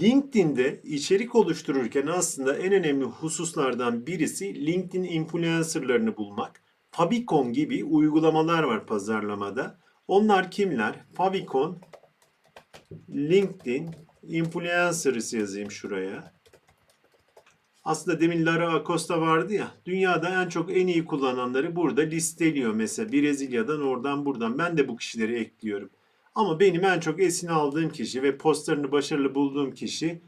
LinkedIn'de içerik oluştururken aslında en önemli hususlardan birisi LinkedIn influencerlarını bulmak. Fabicon gibi uygulamalar var pazarlamada. Onlar kimler? Fabicon, LinkedIn, Influencers yazayım şuraya. Aslında demin Lara Acosta vardı ya. Dünyada en çok en iyi kullananları burada listeliyor mesela. Brezilya'dan oradan buradan. Ben de bu kişileri ekliyorum. Ama benim en çok esin aldığım kişi ve postlarını başarılı bulduğum kişi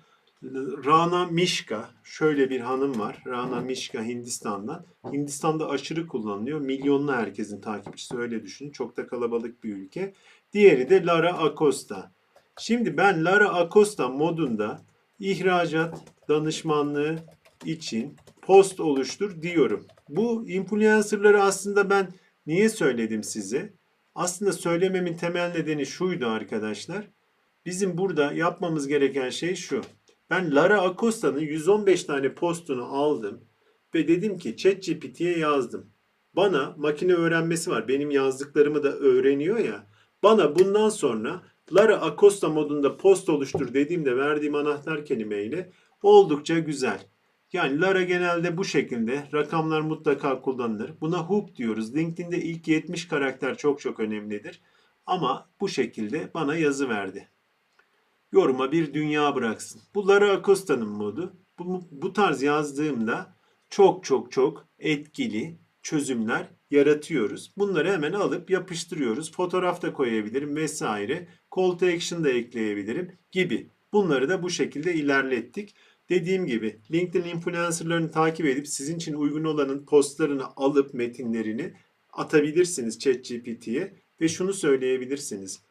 Rana Mishka. Şöyle bir hanım var. Rana Mishka Hindistan'dan. Hindistan'da aşırı kullanılıyor. Milyonlu herkesin takipçisi öyle düşünün. Çok da kalabalık bir ülke. Diğeri de Lara Acosta. Şimdi ben Lara Acosta modunda ihracat danışmanlığı için post oluştur diyorum. Bu influencerları aslında ben niye söyledim size? Aslında söylememin temel nedeni şuydu arkadaşlar. Bizim burada yapmamız gereken şey şu. Ben Lara Acosta'nın 115 tane postunu aldım ve dedim ki ChatGPT'ye yazdım. Bana makine öğrenmesi var. Benim yazdıklarımı da öğreniyor ya. Bana bundan sonra Lara Acosta modunda post oluştur dediğimde verdiğim anahtar kelimeyle oldukça güzel. Yani Lara genelde bu şekilde rakamlar mutlaka kullanılır. Buna hook diyoruz. LinkedIn'de ilk 70 karakter çok çok önemlidir. Ama bu şekilde bana yazı verdi. Yoruma bir dünya bıraksın. Bu Lara Acosta'nın modu. Bu, bu tarz yazdığımda çok çok çok etkili çözümler yaratıyoruz. Bunları hemen alıp yapıştırıyoruz. Fotoğraf da koyabilirim vesaire. Call to action da ekleyebilirim gibi. Bunları da bu şekilde ilerlettik. Dediğim gibi LinkedIn influencerlarını takip edip sizin için uygun olanın postlarını alıp metinlerini atabilirsiniz ChatGPT'ye ve şunu söyleyebilirsiniz.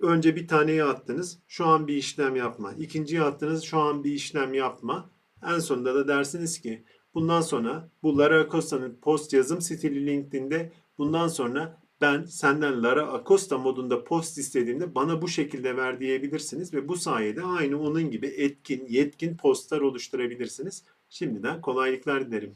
Önce bir taneyi attınız. Şu an bir işlem yapma. İkinciyi attınız. Şu an bir işlem yapma. En sonunda da dersiniz ki bundan sonra bu Lara Acosta'nın post yazım stili LinkedIn'de bundan sonra ben senden Lara Acosta modunda post istediğimde bana bu şekilde ver diyebilirsiniz ve bu sayede aynı onun gibi etkin, yetkin postlar oluşturabilirsiniz. Şimdiden kolaylıklar dilerim.